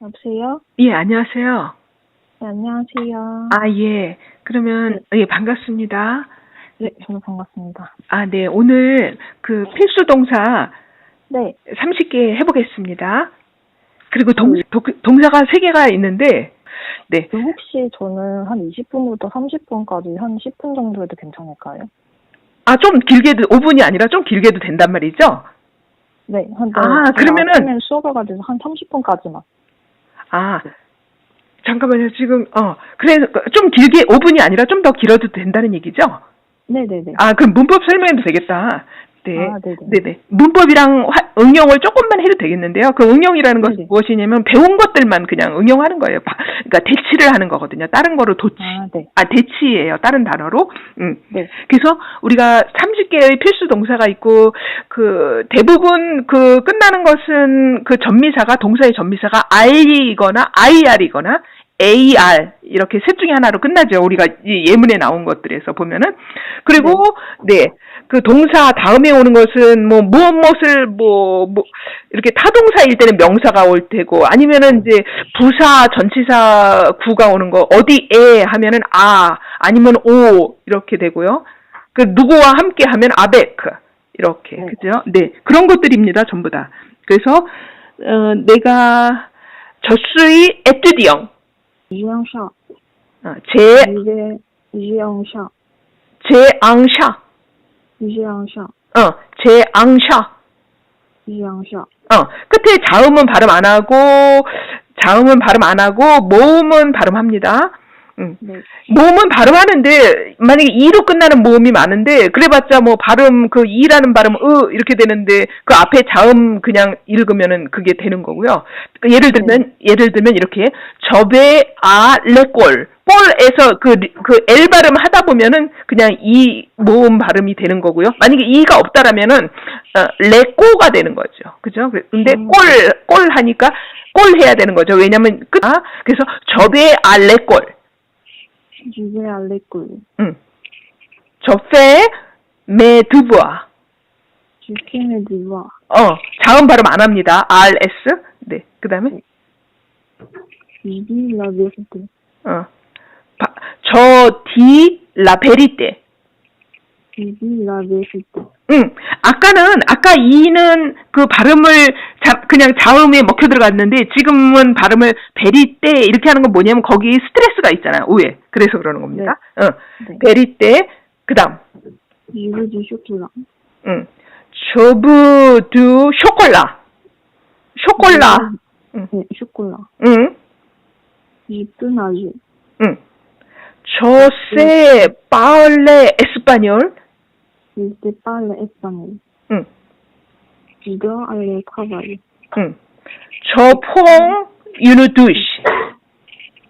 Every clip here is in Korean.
여보세요? 예, 안녕하세요. 네, 안녕하세요. 아, 예. 그러면, 예, 반갑습니다. 네, 저도 반갑습니다. 아, 네. 오늘 그 필수 동사 네, 30개 해보겠습니다. 그리고 동, 동, 동사가 3개가 있는데, 네. 그 혹시 저는 한 20분부터 30분까지 한 10분 정도 해도 괜찮을까요? 아, 좀 길게도, 5분이 아니라 좀 길게도 된단 말이죠? 네, 한 아, 제가 그러면은- 아침에 수업을 가지고 한 30분까지만. 아, 잠깐만요. 지금, 어, 그래서 좀 길게, 5분이 아니라 좀 더 길어도 된다는 얘기죠? 네네네. 아, 그럼 문법 설명해도 되겠다. 네. 아, 네네. 네네. 문법이랑 화- 응용을 조금만 해도 되겠는데요. 그 응용이라는 것은 네네. 무엇이냐면 배운 것들만 그냥 응용하는 거예요. 바- 그러니까 대치를 하는 거거든요. 다른 거로 도치. 아, 네. 아, 대치예요. 다른 단어로. 음. 네. 그래서 우리가 30개의 필수 동사가 있고 그 대부분 그 끝나는 것은 그 전미사가 동사의 전미사가 I거나 IR이거나 AR 이렇게 셋 중에 하나로 끝나죠. 우리가 이 예문에 나온 것들에서 보면은 그리고 네. 그 동사 다음에 오는 것은 뭐 무엇 무엇을 뭐, 뭐 이렇게 타동사일 때는 명사가 올 테고 아니면은 이제 부사 전치사 구가 오는 거 어디에 하면은 아 아니면 오 이렇게 되고요. 그 누구와 함께 하면 아베크 이렇게 네. 그죠? 네 그런 것들입니다 전부 다. 그래서 어, 내가 저수이 에뚜디영 이영샤, 어, 제 이제 이영샤, 제앙샤 이영샤, 어 제앙샤 이영샤. 어, 끝에 자음은 발음 안 하고, 자음은 발음 안 하고, 모음은 발음합니다. 음. 네. 모음은 발음하는데, 만약에 이로 끝나는 모음이 많은데, 그래봤자 뭐 발음, 그 이라는 발음, 으, 이렇게 되는데, 그 앞에 자음 그냥 읽으면은 그게 되는 거고요. 그 예를 들면, 예를 들면 이렇게, 접에, 아, 레꼴. 꼴에서 그, 리- 그 L 발음 하다 보면은 그냥 이 모음 발음이 되는 거고요. 만약에 이가 없다라면은, 어, 레꼬가 되는 거죠. 그죠? 그래- 근데 음. 꼴, 꼴 하니까 꼴 해야 되는 거죠. 왜냐면 끝, 아, 그래서 접에, 아, 레꼴. 이제 알레꿀, 응. 저페 메 두부아. 주키메 디와, 어, 자음 발음 안 합니다. RS. 네. 그 다음에 이비 라베스테, 어. 바, 저 디 라베리떼. 이비 라베스테. 응. 아까는 아까 이는 그 발음을 자, 그냥 자음에 먹혀 들어갔는데 지금은 발음을 베리떼 이렇게 하는 건 뭐냐면 거기 스트레스가 있잖아요. 오해. 그래서 그러는 겁니다. 어. 네. 베리떼. 그다음. 이브지 쇼킬라. 응. 조브두 쇼콜라. 쇼콜라. 응. 네, 쇼콜라. 응. 이쁘나지. 응. 조세 파울레 에스파뇰. Este parla español. 응. Yo hablo caballo. 응. 저퐁 유누두시.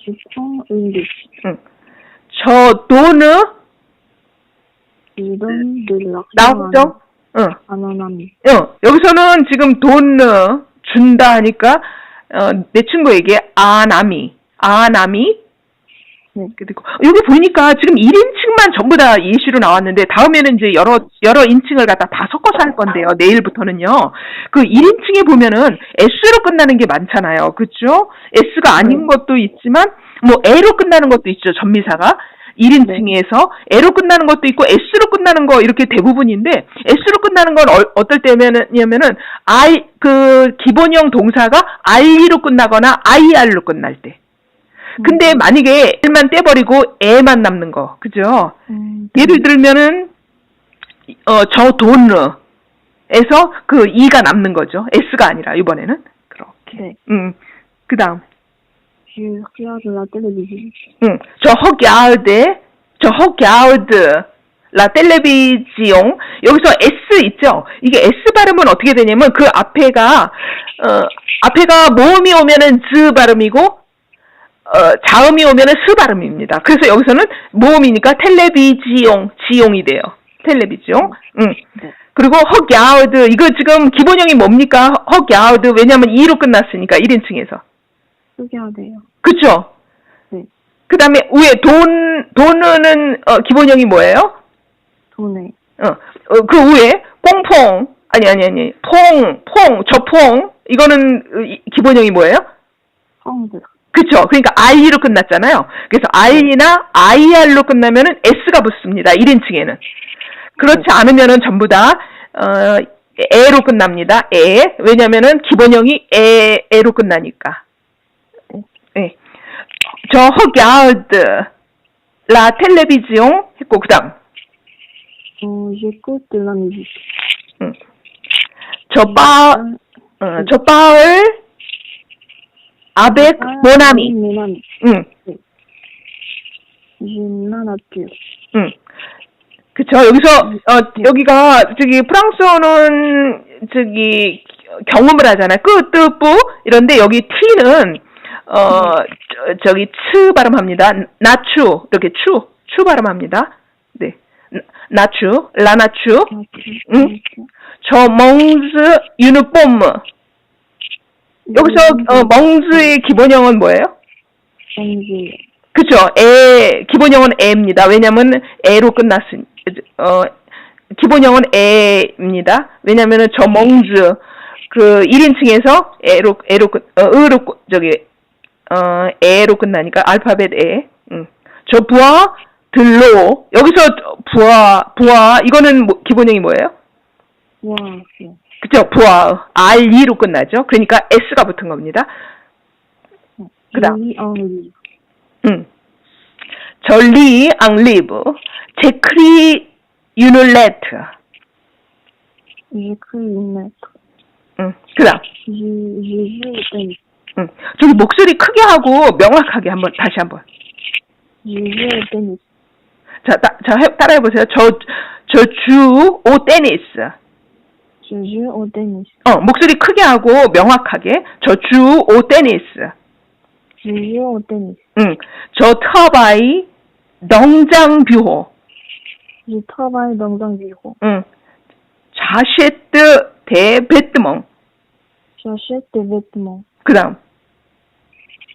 Je prends une douche. 응. 저 도느 Je donne de l'argent 나오죠? 응. à mon ami. 응. 여기서는 지금 돈 준다 하니까 어, 내 친구에게 아나미 아나미 네. 그리고 여기 보니까 지금 1인칭만 전부 다 예시로 나왔는데 다음에는 이제 여러 여러 인칭을 갖다 다 섞어서 할 건데요. 내일부터는요. 그 1인칭에 보면은 s로 끝나는 게 많잖아요. 그렇죠? s가 아닌 네. 것도 있지만 뭐 a로 끝나는 것도 있죠. 전미사가 1인칭에서 a로 끝나는 것도 있고 s로 끝나는 거 이렇게 대부분인데 s로 끝나는 건 어, 어떨 때면은냐면은 i 그 기본형 동사가 i로 끝나거나 ir로 끝날 때. 근데 만약에 일만 떼버리고 애만 남는 거, 그죠? 음, 예를 들면은 어 저 돈으에서 그 이가 남는 거죠. s가 아니라 이번에는 그렇게. 네. 음. 그다음. Télévision. 음. 저 허갸우드 저 허갸우드 라 텔레비지용 여기서 s 있죠. 이게 s 발음은 어떻게 되냐면 그 앞에가 어 앞에가 모음이 오면은 즈 발음이고 어, 자음이 오면은 스 발음입니다. 그래서 여기서는 모음이니까 텔레비지용, 지용이 돼요. 텔레비지용. 응. 네. 그리고 헉야우드, 이거 지금 기본형이 뭡니까? 헉야우드, 왜냐면 2로 끝났으니까, 1인칭에서. 소개하세요. 그쵸? 네. 그 다음에 위에 돈, 돈은, 어, 기본형이 뭐예요? 돈에. 어, 어, 그 위에, 뽕퐁. 아니, 아니, 아니. 퐁, 퐁, 저 퐁. 이거는, 어, 이- 기본형이 뭐예요? 프랑스. 그쵸. 그러니까 I로 끝났잖아요. 그래서 I나 IR로 끝나면은 S가 붙습니다. 1인칭에는. 그렇지 않으면은 전부 다, 어, 에로 끝납니다. 에. 왜냐면은 기본형이 에, 에로 끝나니까. 예. 저 regarde la télévision 했고, 그 다음. Euh, J'écoute de la musique. 응. 저 바, 어, 저 parle avec mon ami. Mon ami. 응. Je n'en ai plus. 응. 그쵸. 여기서, 어, 여기가, 저기, 프랑스어는, 저기, 경험을 하잖아요. 끄, 뜨, 뿌. 이런데 여기 T는, 어, 저, 저기, 츠 발음합니다. 나추. 이렇게 추. 추 발음합니다. 네. 나추. 라나추. 응? 저 멍즈 유니폼. 여기서, 어, 멍즈의 기본형은 뭐예요? 멍즈. 그쵸. 에, 기본형은 에입니다. 왜냐면 에로 끝났으니, 어, 기본형은 에입니다. 왜냐면은 저 멍즈, 그 1인칭에서 에로, 에로 끝, 어, 으로, 끝- 저기, 어, 에로 끝나니까 알파벳 에. 응. 저 부하, 들로. 여기서 부하, 부하, 이거는 뭐- 기본형이 뭐예요? 와, 그쵸. 부하, R2로 끝나죠. 그러니까 S가 붙은 겁니다. 그다음. 리. 응. Livre. J'écris une lettre. J'écris une lettre. 응. 그 다음. Je, je joue au tennis. 응. 저기 목소리 크게 하고 명확하게 한번, 다시 한번. Tennis. 자, 따, 자, 해- 따라해 보세요. 저, 저 주, 오, 테니스. Joue au tennis. 어, 목소리 크게 하고 명확하게. 저 주, 오. Je joue au tennis. 응. 저 travaille 농장 뷰호. Travaille dans un bureau. 응. j'achète des vêtements. J'achète des vêtements. 그 다음.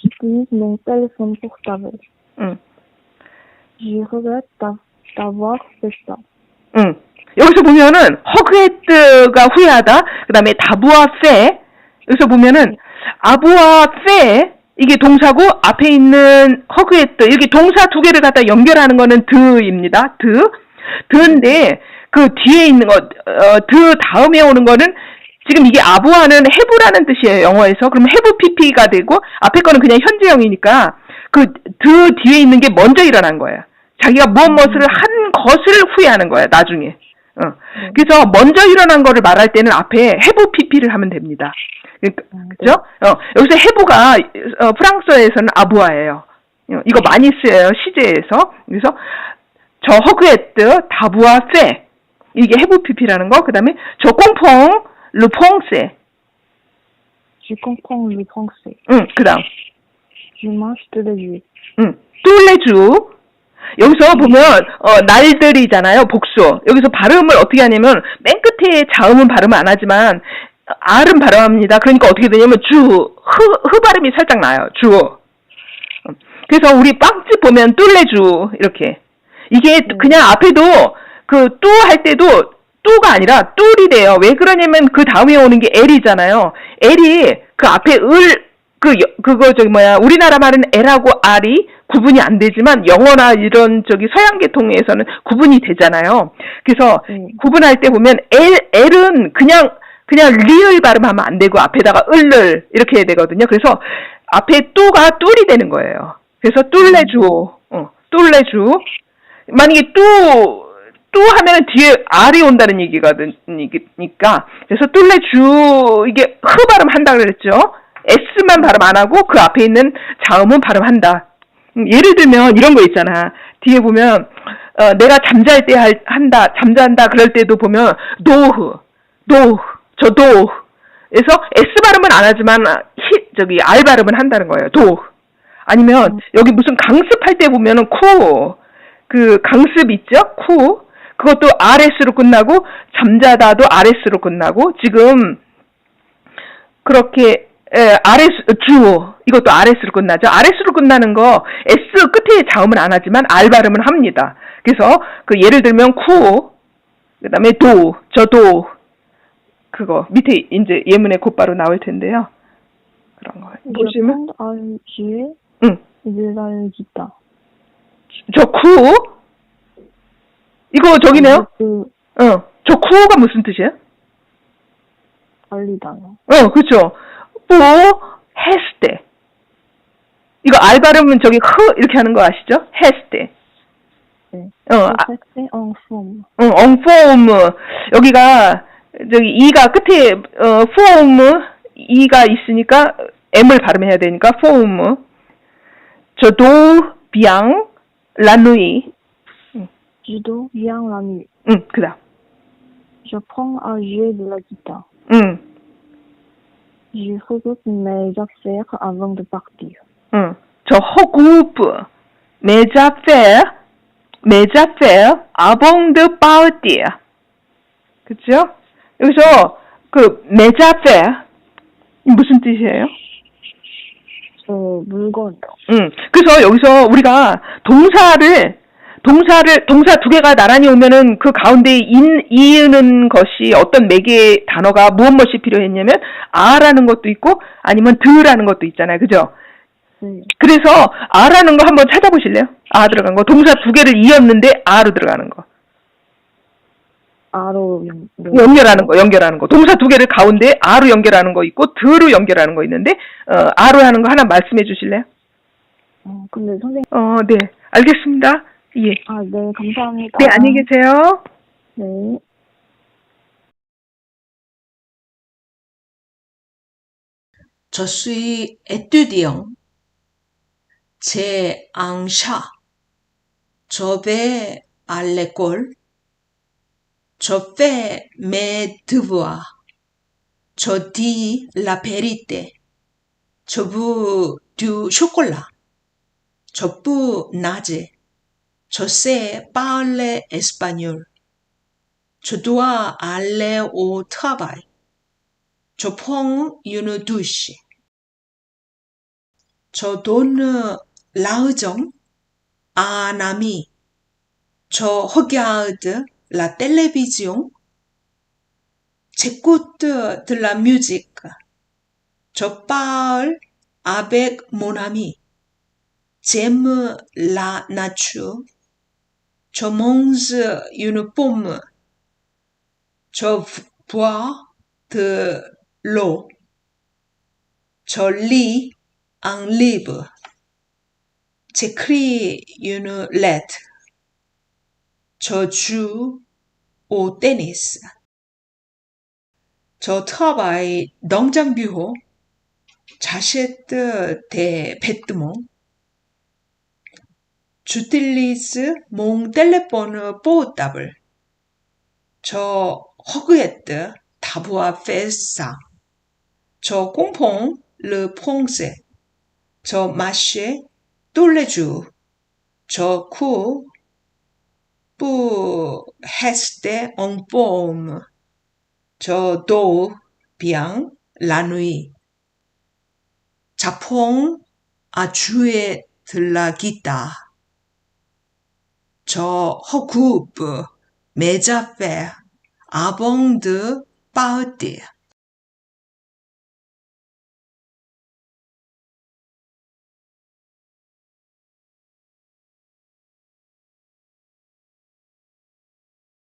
J'utilise mon téléphone portable. 응. Je regrette d'a- d'avoir fait ça. 응. 여기서 보면은 허그헤트가 후회하다. 그다음에 다부와 페. 여기서 보면은 아부와 페 이게 동사고 앞에 있는 허그헤트 이렇게 동사 두 개를 갖다 연결하는 거는 드입니다. 드. 드인데 그 뒤에 있는 거, 어, 드 다음에 오는 거는 지금 이게 아부하는 해부라는 뜻이에요. 영어에서. 그럼 해부 PP가 되고 앞에 거는 그냥 현재형이니까 그 드 뒤에 있는 게 먼저 일어난 거예요. 자기가 무엇 무엇을 한 것을 후회하는 거야, 나중에. 어. 그래서 먼저 일어난 거를 말할 때는 앞에 해부 PP를 하면 됩니다. 그러니까, 음, 그죠? 어, 여기서 해부가, 어, 프랑스어에서는 아부아예요. 어, 이거 많이 쓰여요, 시제에서. 그래서, 저 허그에트, 다부아 세. 이게 해부 PP라는 거. 그 다음에, 저 꽁퐁, 르퐁세. Comprends le français. 응, 그 다음. Je mange tous les jours. 응. 뚜레주. 여기서 보면 어, 날들이잖아요. 복수. 여기서 발음을 어떻게 하냐면 맨 끝에 자음은 발음 안 하지만 R은 발음합니다. 그러니까 어떻게 되냐면 주, 흐, 흐 발음이 살짝 나요. 주. 음. 그래서 우리 빵집 보면 뚫레주 이렇게 이게 그냥 앞에도 그 뚜 할 때도 뚜가 아니라 뚫이 돼요. 왜 그러냐면 그 다음에 오는 게 L이잖아요. L이 그 앞에 을, 그, 여- 그거 저기 뭐야, 우리나라 말은 L하고 R이 구분이 안 되지만 영어나 이런 저기 서양 계통에서는 구분이 되잖아요. 그래서 음. 구분할 때 보면 L, L은 그냥, 그냥 리을 발음하면 안 되고 앞에다가 을을 이렇게 해야 되거든요. 그래서 앞에 뚜가 뚫이 되는 거예요. 그래서 뚫레주, 어, 뚫레주. 만약에 뚜, 뚜 하면은 뒤에 R이 온다는 얘기거든니까. 그래서 뚫레주, 이게 흐 발음 한다 그랬죠? S만 발음 안 하고 그 앞에 있는 자음은 발음한다. 음, 예를 들면 이런 거 있잖아. 뒤에 보면, 어, 내가 잠잘 때 할, 한다, 잠잔다 그럴 때도 보면, 노흐, 노흐, 저 노흐. 그래서 S 발음은 안 하지만, 히, 저기, R 발음은 한다는 거예요. 도흐. 아니면, 여기 무슨 강습할 때 보면은 쿠, 그 강습 있죠? 쿠. 그것도 RS로 끝나고, 잠자다도 RS로 끝나고, 지금, 그렇게 에, RS 주 이것도 RS로 끝나죠. RS로 끝나는 거 S 끝에 자음은 안 하지만 R 발음은 합니다. 그래서 그 예를 들면 쿠 그 다음에 도 저도 그거 밑에 이제 예문에 곧바로 나올 텐데요. 그런 거. 보시면, jouer 응. la guitare. 저 쿠? 이거 저기네요? 그 어. 저 쿠가 무슨 뜻이에요? 알리다요. 어, 그쵸. 뭐, 했을 때. 이거 알 발음은 저기 흐 이렇게 하는 거 아시죠? 했을 때. 네. 어, 아, Affecté en forme. 어, 엉포음 여기가 저기 이가 끝에 어 포음 이가 있으니까 m을 발음해야 되니까 포음 저도 비앙 라누이 vient la nuit. 응 그다음 Je prends de la guitare. 응 Je regroupe mes affaires avant de partir. 응. 저 허구프 메자페 메자페 아봉드 파우띠 그죠? 여기서 그 메자페 무슨 뜻이에요? 저 물건이요. 응. 그래서 여기서 우리가 동사를 동사를 동사 두 개가 나란히 오면은 그 가운데 인 이으는 것이 어떤 매개 단어가 무엇 무엇이 필요했냐면 아라는 것도 있고 아니면 드라는 것도 있잖아요. 그죠? 네. 그래서 아라는 거 한번 찾아보실래요? 아 들어간 거. 동사 두 개를 이었는데 아로 들어가는 거. 아로 연, 연결하는 거, 연결하는 거. 동사 두 개를 가운데 아로 연결하는 거 있고 드로 연결하는 거 있는데 어, 아로 하는 거 하나 말씀해 주실래요? 어, 근데 선생님, 어, 네. 알겠습니다. 예. 아, 네, 감사합니다. 네, 안녕히 계세요. 네. Je suis étudiant. J'ai un chat. Je vais à l'école. Je fais mes devoirs. Je dis la vérité. Je veux du chocolat. Je peux nager. Je sais parler espagnol. Je dois aller au travail. Je prends une douche. Je donne l'argent à un ami. Je regarde la télévision. J'écoute de la musique. Je parle avec mon ami. J'aime la nature. Je mange une pomme. Je bois de l'eau. Je lis un livre. J'écris une lettre. Je joue au tennis. Je travaille dans un bureau. J'achète des vêtements. Je regrette d'avoir fait ça. Je comprends le français. Je marche tous les jours. Je cours pour rester en forme. Je dors bien la nuit. Mes affaires avant de partir.